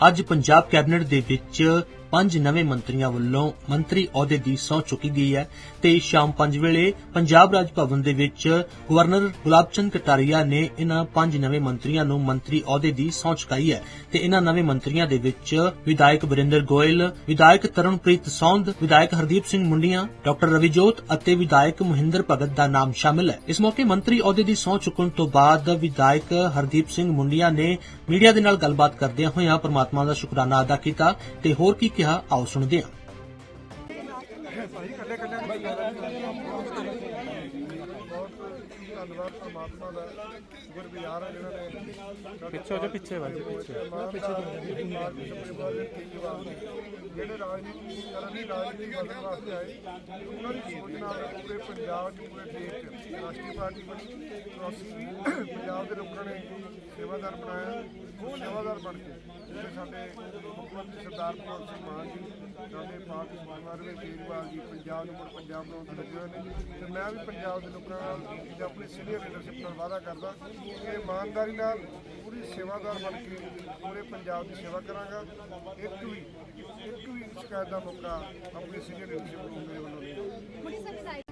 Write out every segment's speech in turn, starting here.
ਅੱਜ ਪੰਜਾਬ ਕੈਬਨਿਟ ਦੇ ਵਿੱਚ ਪੰਜ ਨਵੇਂ ਮੰਤਰੀਆਂ ਵੱਲੋਂ ਮੰਤਰੀ ਅਹੁਦੇ ਦੀ ਸਹੁੰ ਚੁੱਕੀ ਗਈ ਹੈ ਤੇ ਸ਼ਾਮ 5 ਵੇਲੇ ਪੰਜਾਬ ਰਾਜ ਭਵਨ ਦੇ ਵਿੱਚ ਗਵਰਨਰ ਗੁਲਾਬਚੰਦ ਕਟਾਰੀਆ ਨੇ ਇਹਨਾਂ ਪੰਜ ਨਵੇਂ ਮੰਤਰੀਆਂ ਨੂੰ ਮੰਤਰੀ ਅਹੁਦੇ ਦੀ ਸਹੁੰ ਚੁਕਾਈ ਹੈ ਤੇ ਇਹਨਾਂ ਨਵੇਂ ਮੰਤਰੀਆਂ ਦੇ ਵਿੱਚ ਵਿਧਾਇਕ ਬਰਿੰਦਰ ਗੋਇਲ, ਵਿਧਾਇਕ ਤਰਨਪ੍ਰੀਤ ਸੌਂਦ, ਵਿਧਾਇਕ ਹਰਦੀਪ ਸਿੰਘ ਮੁੰਡੀਆਂ, ਡਾਕਟਰ ਰਵੀਜੋਤ ਅਤੇ ਵਿਧਾਇਕ ਮਹਿੰਦਰ ਭਗਤ ਦਾ ਨਾਮ ਸ਼ਾਮਿਲ ਹੈ। ਇਸ ਮੌਕੇ ਮੰਤਰੀ ਅਹੁਦੇ ਦੀ ਸਹੁੰ ਚੁੱਕਣ ਤੋਂ ਬਾਅਦ ਵਿਧਾਇਕ ਹਰਦੀਪ ਸਿੰਘ ਮੁੰਡੀਆਂ ਨੇ ਮੀਡੀਆ ਦੇ ਨਾਲ ਗੱਲਬਾਤ ਕਰਦਿਆਂ ਹੋਇਆਂ ਪਰਮਾਤਮਾ ਦਾ ਸ਼ੁਕਰਾਨਾ ਅਦਾ ਕੀਤਾ ਤੇ ਹੋਰ ਕੀ ਕਿਹਾ ਆਓ ਸੁਣਦੇ ਹਾਂ। ਧੰਨਵਾਦ ਪਰਮਾਤਮਾ ਦਾ ਗੁਰਬਿਆਰ ਹੈ ਜਿਹੜਾ ਨੇ ਪਿੱਛੇ ਹੋ ਜਾ ਪਿੱਛੇ ਵਾਜੇ ਪਿੱਛੇ। ਪਿੱਛੇ ਜਿਹੜੇ ਰਾਜਨੀਤੀ ਕਰਨ ਦੀ ਰਾਜਨੀਤੀ ਬਦਲਣ ਵਾਸਤੇ ਆਏ ਉਹਨਾਂ ਦੀ ਸੋਚ ਨਾਲ ਪੂਰੇ ਪੰਜਾਬ 'ਚ ਪੂਰੇ ਦੇਸ਼ 'ਚ ਰਾਸ਼ਟਰੀ ਪਾਰਟੀ ਬਣੀ। ਅਸੀਂ ਵੀ ਪੰਜਾਬ ਦੇ ਲੋਕਾਂ ਨੇ ਸੇਵਾਦਾਰ ਬਣਾਇਆ ਸੇਵਾਦਾਰ ਬਣ ਕੇ। ਜਿਹੜੇ ਸਾਡੇ ਮੁੱਖ ਮੰਤਰੀ ਸਰਦਾਰ ਭਗਵੰਤ ਸਿੰਘ ਮਾਨ ਜੀ ਸਾਡੇ ਪਾਰਟੀ ਸਮਾਜਵਾਦ ਵਿੱਚ ਜੀ ਪੰਜਾਬ ਨੂੰ ਮੁੜ ਪੰਜਾਬ ਬਣਾਉਣ ਤੇ ਲੱਗੇ ਹੋਏ ਨੇ। ਤੇ ਮੈਂ ਵੀ ਪੰਜਾਬ ਦੇ ਲੋਕਾਂ ਨਾਲ ਤੇ ਆਪਣੀ ਸੀਨੀਅਰ ਲੀਡਰਸ਼ਿਪ ਨਾਲ ਵਾਅਦਾ ਕਰਦਾ ਕਿ ਇਮਾਨਦਾਰੀ ਨਾਲ ਪੂਰੀ ਸੇਵਾਦਾਰ ਬਣ ਕੇ ਪੂਰੇ ਪੰਜਾਬ ਦੀ ਸੇਵਾ ਕਰਾਂਗਾ। ਇੱਕ ਵੀ ਇੱਕ ਵੀ ਸ਼ਿਕਾਇਤ ਦਾ ਮੌਕਾ ਆਪਣੀ ਸੀਨੀਅਰ ਲੀਡਰਸ਼ਿਪ ਨੂੰ ਮੇਰੇ ਵੱਲੋਂ ਨਹੀਂ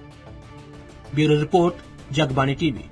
ਬਿਊਰੋ ਰਿਪੋਰਟ, ਜਗਬਾਣੀ ਟੀਵੀ।